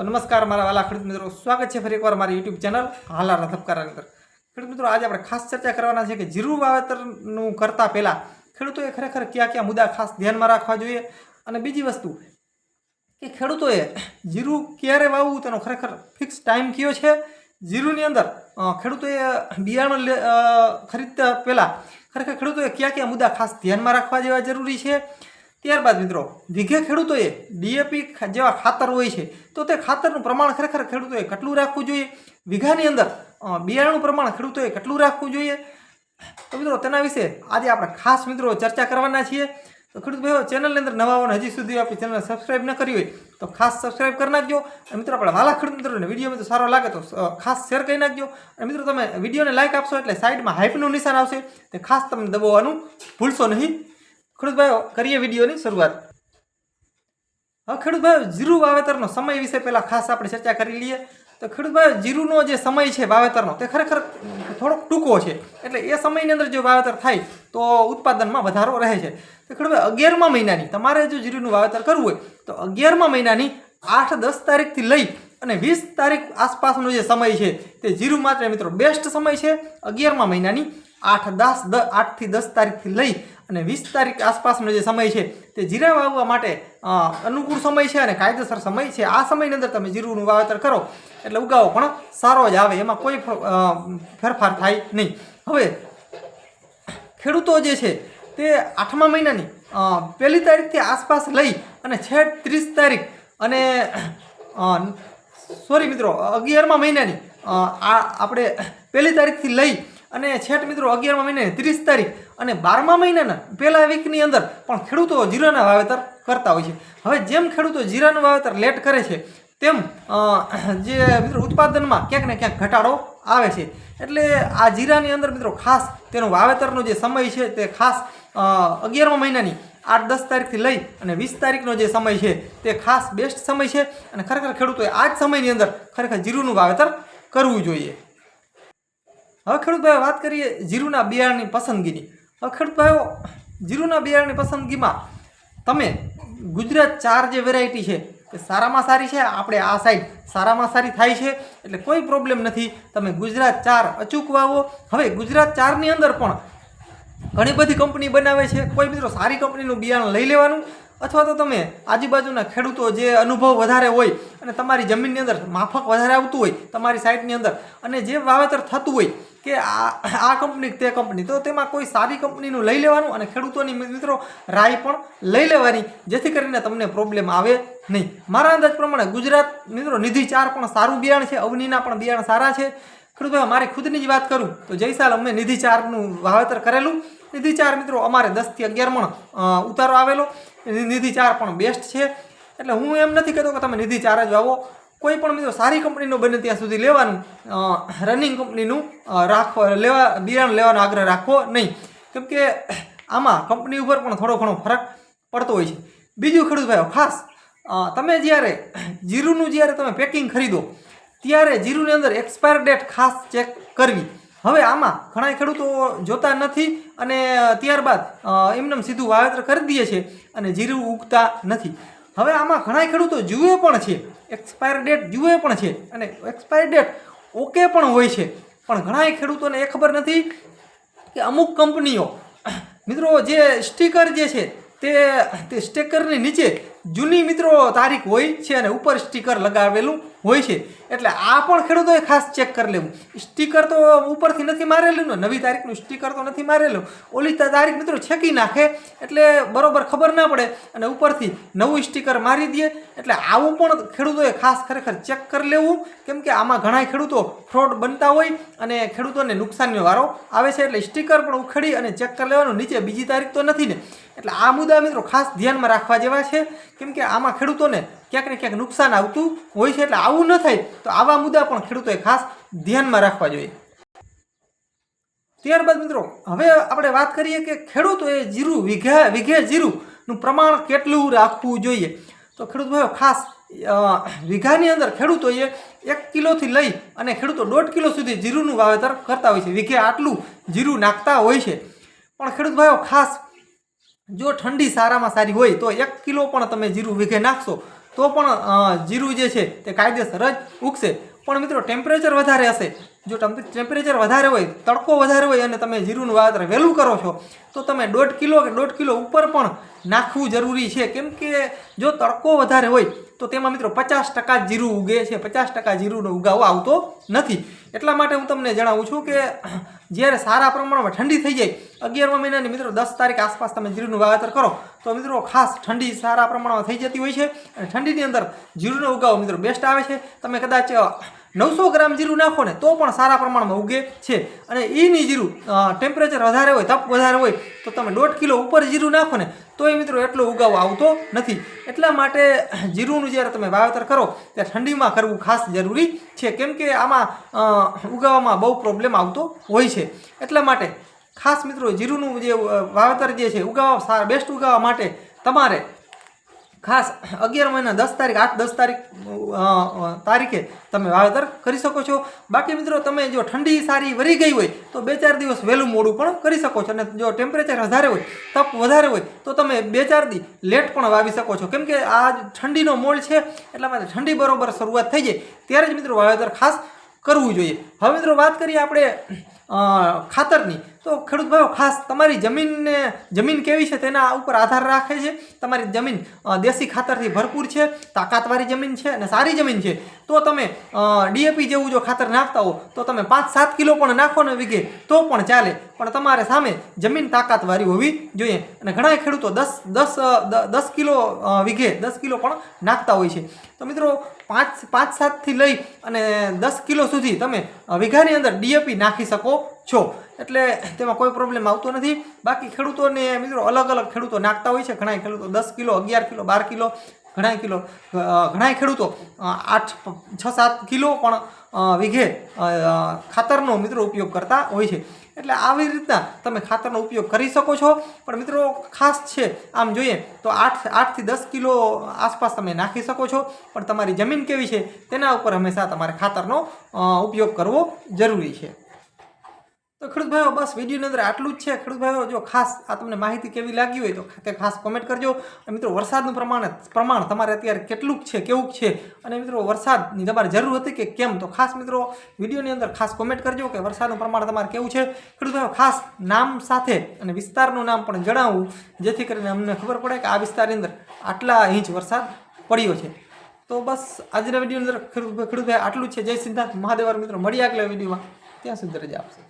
તો નમસ્કાર મારા વાલા ખેડૂત મિત્રો. સ્વાગત છે ફરી એકવાર મારી યુટ્યુબ ચેનલ હાલા રથપકારા અંદર. ખેડૂત મિત્રો, આજે આપણે ખાસ ચર્ચા કરવાના છે કે જીરું વાવેતરનું કરતાં પહેલાં ખેડૂતોએ ખરેખર કયા કયા મુદ્દા ખાસ ધ્યાનમાં રાખવા જોઈએ? અને બીજી વસ્તુ, કે ખેડૂતોએ જીરું ક્યારે વાવવું? તેનો ખરેખર ફિક્સ ટાઈમ કયો છે? જીરુંની અંદર ખેડૂતોએ બિયારણ ખરીદતા પહેલાં ખરેખર ખેડૂતોએ કયા કયા મુદ્દા ખાસ ધ્યાનમાં રાખવા જેવા જરૂરી છે? ત્યારબાદ મિત્રો, વીઘે ખેડૂતોએ ડીએપી જેવા ખાતર હોય છે, તો તે ખાતરનું પ્રમાણ ખરેખર ખેડૂતોએ કેટલું રાખવું જોઈએ? વીઘાની અંદર બિયારણનું પ્રમાણ ખેડૂતોએ કેટલું રાખવું જોઈએ? તો મિત્રો, તેના વિશે આજે આપણે ખાસ મિત્રો ચર્ચા કરવાના છીએ. તો ખેડૂત ભાઈઓ, ચેનલની અંદર નવા હોય હજી સુધી આપણી ચેનલ સબસ્ક્રાઇબ ન કરી હોય, તો ખાસ સબસ્ક્રાઈબ કરી નાખજો. અને મિત્રો, આપણે વાલા ખેડૂત મિત્રોને વીડિયો મિત્રો સારો લાગે તો ખાસ શેર કરી નાખજો. અને મિત્રો, તમે વિડીયોને લાઇક આપશો એટલે સાઈડમાં હાઇપનું નિશાન આવશે. તે ખાસ તમે દબાવવાનું ભૂલશો નહીં. ખેડૂત ભાઈઓ કરીએ વિડીયોની શરૂઆત. હવે ખેડૂત ભાઈઓ જીરું વાવેતરનો સમય વિશે પહેલાં ખાસ આપણે ચર્ચા કરી લઈએ. તો ખેડૂત ભાઈઓ જીરુનો જે સમય છે વાવેતરનો, તે ખરેખર થોડોક ટૂંકો છે. એટલે એ સમયની અંદર જો વાવેતર થાય, તો ઉત્પાદનમાં વધારો રહે છે. તો ખેડૂત ભાઈ અગિયારમા મહિનાની તમારે જો જીરુંનું વાવેતર કરવું હોય, તો અગિયારમા મહિનાની આઠ દસ તારીખથી લઈ અને વીસ તારીખ આસપાસનો જે સમય છે, તે જીરું માટે મિત્રો બેસ્ટ સમય છે. અગિયારમા મહિનાની આઠ દસ આઠથી દસ તારીખથી લઈ અને વીસ તારીખ આસપાસનો જે સમય છે તે જીરા વાવવા માટે અનુકૂળ સમય છે અને કાયદેસર સમય છે. આ સમયની અંદર તમે જીરુંનું વાવેતર કરો. એટલે ઉગાવો પણ સારો જ આવે. એમાં કોઈ ફેરફાર થાય નહીં. હવે, ખેડૂતો જે છે તે આઠમા મહિનાની પહેલી તારીખથી આસપાસ લઈ અને છેક ત્રીસ તારીખ અને સોરી મિત્રો, અગિયારમા મહિનાની આ આપણે પહેલી તારીખથી લઈ અને છેઠ મિત્રો, અગિયારમા મહિને ત્રીસ તારીખ અને બારમા મહિનાના પહેલા વીકની અંદર પણ ખેડૂતો જીરાના વાવેતર કરતા હોય છે. હવે જેમ ખેડૂતો જીરાનું વાવેતર લેટ કરે છે, તેમ જે મિત્રો ઉત્પાદનમાં ક્યાંક ને ક્યાંક ઘટાડો આવે છે. એટલે આ જીરાની અંદર મિત્રો ખાસ તેનો વાવેતરનો જે સમય છે તે ખાસ અગિયારમા મહિનાની આઠ દસ તારીખથી લઈ અને વીસ તારીખનો જે સમય છે તે ખાસ બેસ્ટ સમય છે અને ખરેખર ખેડૂતોએ આ જ સમયની અંદર ખરેખર જીરુંનું વાવેતર કરવું જોઈએ. હવે ખેડૂતભાઈ વાત કરીએ જીરુના બિયારણની પસંદગીની. હવે ખેડૂતભાઈઓ જીરુના બિયારણની પસંદગીમાં તમે ગુજરાત ચાર જે વેરાયટી છે એ સારામાં સારી છે, આપણે આ સાઈડ સારામાં સારી થાય છે, એટલે કોઈ પ્રોબ્લેમ નથી. તમે ગુજરાત ચાર અચૂક વાવો. હવે ગુજરાત ચારની અંદર પણ ઘણી બધી કંપની બનાવે છે. કોઈ મિત્રો સારી કંપનીનું બિયારણ લઈ લેવાનું, અથવા તો તમે આજુબાજુના ખેડૂતો જે અનુભવ વધારે હોય અને તમારી જમીનની અંદર માફક વધારે આવતું હોય તમારી સાઈડની અંદર, અને જે વાવેતર થતું હોય કે આ આ કંપની તે કંપની તો તેમાં કોઈ સારી કંપનીનું લઈ લેવાનું અને ખેડૂતોની મિત્રો, રાય પણ લઈ લેવાની, જેથી કરીને તમને પ્રોબ્લેમ આવે નહીં. મારા અંદાજ પ્રમાણે ગુજરાત, મિત્રો, નિધિ ચાર પણ સારું બિયાણ છે, અવનીના પણ બિયાણ સારા છે. ખેડૂત ભાઈ, મારી ખુદની જ વાત કરું, તો જયસાલ અમે નિધિ ચારનું વાવેતર કરેલું. નિધિ ચાર, મિત્રો, અમારે દસથી અગિયાર મણ ઉતારો આવેલો. નિધિ ચાર પણ બેસ્ટ છે. એટલે હું એમ નથી કહેતો કે તમે નિધિ ચાર જ વાવો. કોઈ પણ મિત્રો સારી કંપનીનું બને ત્યાં સુધી લેવાનું રનિંગ કંપનીનું રાખવા, લેવા, બિયારણ લેવાનો આગ્રહ રાખવો નહીં. કેમ કે, આમાં કંપની ઉપર પણ થોડો ઘણો ફરક પડતો હોય છે. બીજું ખેડૂત ભાઈઓ ખાસ તમે જ્યારે જીરુંનું જ્યારે તમે પેકિંગ ખરીદો, ત્યારે જીરુંની અંદર એક્સપાયર ડેટ ખાસ ચેક કરવી. હવે આમાં ઘણા ખેડૂતો જોતા નથી અને ત્યારબાદ એમને સીધું વાવેતર કરી દઈએ છે અને જીરું ઉગતા નથી. હવે આમાં ઘણા ખેડૂતો જુએ પણ છે. એક્સપાયર ડેટ જુએ પણ છે અને એક્સપાયર ડેટ ઓકે પણ હોય છે. પણ ઘણા ખેડૂતોને એ ખબર નથી કે અમુક કંપનીઓ, મિત્રો, જે સ્ટીકર જે છે તે તે સ્ટીકરની નીચે જૂની મિત્રો તારીખ હોય છે અને ઉપર સ્ટીકર લગાવેલું હોય છે. એટલે આ પણ ખેડૂતોએ ખાસ ચેક કરી લેવું. સ્ટીકર તો ઉપરથી નથી મારેલું ને નવી તારીખનું સ્ટીકર તો નથી મારેલું. ઓલી તારીખ મિત્રો છેકી નાખે, એટલે બરોબર ખબર ના પડે. અને ઉપરથી નવું સ્ટીકર મારી દે. એટલે આવું પણ ખેડૂતોએ ખાસ ખરેખર ચેક કરી લેવું. કેમ કે આમાં ઘણા ખેડૂતો ફ્રોડ બનતા હોય અને ખેડૂતોને નુકસાનનો વારો આવે છે. એટલે સ્ટીકર પણ ઉખડી અને ચેક કરી લેવાનું. નીચે બીજી તારીખ તો નથી ને. એટલે આ મુદ્દા મિત્રો ખાસ ધ્યાનમાં રાખવા જેવા છે. કેમ કે આમાં ખેડૂતોને ક્યાંક ને ક્યાંક નુકસાન આવતું હોય છે એટલે આવું ન થાય તો આવા મુદ્દા પણ ખેડૂતોએ ખાસ ધ્યાનમાં રાખવા જોઈએ. ત્યારબાદ મિત્રો, હવે આપણે વાત કરીએ કે ખેડૂતોએ જીરું, વીઘા, વીઘે જીરુંનું પ્રમાણ કેટલું રાખવું જોઈએ? તો ખેડૂત ભાઈઓ, ખાસ વીઘાની અંદર ખેડૂતોએ એક કિલોથી લઈ અને ખેડૂતો દોઢ કિલો સુધી જીરુંનું વાવેતર કરતા હોય છે. વીઘે આટલું જીરું નાખતા હોય છે. પણ ખેડૂત ભાઈઓ, ખાસ, જો ઠંડી સારામાં સારી હોય તો એક કિલો પણ તમે જીરું વીઘે નાખશો તો પણ જીરું જે છે તે કાયદેસર જ ઉગશે. પણ મિત્રો ટેમ્પરેચર વધારે હશે. જો ટેમ્પરેચર વધારે હોય, તડકો વધારે હોય અને તમે જીરુંનું વાવેતર વહેલું કરો છો, તો તમે દોઢ કિલો કે દોઢ કિલો ઉપર પણ નાખવું જરૂરી છે. કેમ કે જો તડકો વધારે હોય, તો તેમાં મિત્રો પચાસ ટકા જીરું ઉગે છે. પચાસ ટકા જીરુંનો ઉગાવો આવતો નથી. એટલા માટે હું તમને જણાવું છું કે જ્યારે સારા પ્રમાણમાં ઠંડી થઈ જાય, અગિયારમા મહિનાની મિત્રો દસ તારીખ આસપાસ તમે જીરુનું વાવેતર કરો, તો મિત્રો ખાસ ઠંડી સારા પ્રમાણમાં થઈ જતી હોય છે. અને ઠંડીની અંદર જીરુનો ઉગાવો મિત્રો બેસ્ટ આવે છે. તમે કદાચ નવસો ગ્રામ જીરું નાખો ને તો પણ સારા પ્રમાણમાં ઉગે છે. અને એની જીરું ટેમ્પરેચર વધારે હોય, તપ વધારે હોય, તો તમે દોઢ કિલો ઉપર જીરું નાખો ને, તોય મિત્રો એટલો ઉગાવ આવતો નથી. એટલા માટે જીરુંનું જ્યારે તમે વાવેતર કરો, ત્યારે ઠંડીમાં કરવું ખાસ જરૂરી છે. કેમ કે આમાં ઉગાવવામાં બહુ પ્રોબ્લેમ આવતો હોય છે. એટલા માટે ખાસ મિત્રો જીરુંનું જે વાવેતર જે છે ઉગાવવા બેસ્ટ ઉગાવવા માટે તમારે ખાસ અગિયાર મહિના, દસ તારીખ, આઠ, દસ તારીખ તારીખે તમે વાવેતર કરી શકો છો. બાકી મિત્રો, તમે જો ઠંડી સારી વરી ગઈ હોય, તો બે ચાર દિવસ વહેલું મોડું પણ કરી શકો છો. અને જો ટેમ્પરેચર વધારે હોય, તપ વધારે હોય, તો તમે બે ચાર દી લેટ પણ વાવી શકો છો. કેમ કે આ ઠંડીનો મોલ છે, એટલા માટે ઠંડી બરોબર શરૂઆત થઈ જાય. ત્યારે જ મિત્રો વાવેતર ખાસ કરવું જોઈએ. હવે મિત્રો વાત કરીએ આપણે ખાતરની. તો ખેડૂત ભાઈઓ, ખાસ તમારી જમીનને, જમીન કેવી છે તેના ઉપર આધાર રાખે છે. તમારી જમીન દેશી ખાતરથી ભરપૂર છે, તાકાતવાળી જમીન છે અને સારી જમીન છે. તો તમે ડીએપી જેવું જો ખાતર નાખતા હો, તો તમે પાંચ સાત કિલો પણ નાખો ને વીઘે, તો પણ ચાલે. પણ તમારે સામે જમીન તાકાતવાળી હોવી જોઈએ. અને ઘણા ખેડૂતો દસ દસ દસ કિલો વીઘે, દસ કિલો પણ નાખતા હોય છે. તો મિત્રો, પાંચ પાંચ સાતથી લઈ અને દસ કિલો સુધી તમે વીઘાની અંદર ડીએપી નાખી શકો. છો એટલે તેમાં કોઈ પ્રોબ્લેમ આવતો નથી. બાકી ખેડૂતોને મિત્રો અલગ અલગ ખેડૂતો નાખતા હોય છે. ઘણા ખેડૂતો દસ કિલો, અગિયાર કિલો, બાર કિલો ઘણા કિલો ઘણા ખેડૂતો આઠ, છ, સાત કિલો પણ વીઘે ખાતરનો મિત્રો ઉપયોગ કરતા હોય છે. એટલે આવી રીતના તમે ખાતરનો ઉપયોગ કરી શકો છો. પણ મિત્રો ખાસ છે, આમ જોઈએ તો આઠ આઠથી દસ કિલો આસપાસ તમે નાખી શકો છો. પણ તમારી જમીન કેવી છે, તેના ઉપર હંમેશા તમારે ખાતરનો ઉપયોગ કરવો જરૂરી છે. તો ખેડૂત ભાઈઓ બસ વિડીયોની અંદર આટલું જ છે. ખેડૂત ભાઈઓ જો ખાસ આ તમને માહિતી કેવી લાગી હોય તો તે ખાસ કોમેન્ટ કરજો. અને મિત્રો, વરસાદનું પ્રમાણ પ્રમાણ તમારે અત્યારે કેટલું છે, કેવું છે? અને મિત્રો, વરસાદની તમારે જરૂર હતી કે કેમ? તો ખાસ મિત્રો, વિડીયોની અંદર ખાસ કોમેન્ટ કરજો કે વરસાદનું પ્રમાણ તમારે કેવું છે? ખેડૂત ભાઈઓ ખાસ નામ સાથે અને વિસ્તારનું નામ પણ જણાવવું જેથી કરીને અમને ખબર પડે કે આ વિસ્તારની અંદર આટલા ઇંચ વરસાદ પડ્યો છે. તો બસ, આજના વિડીયોની અંદર ખેડૂત ખેડૂત ભાઈ આટલું છે. જય સિદ્ધાર્થ. મહાદેવર મિત્રો મળી આગલા વિડીયોમાં. ત્યાં સુધી રજા આપશે.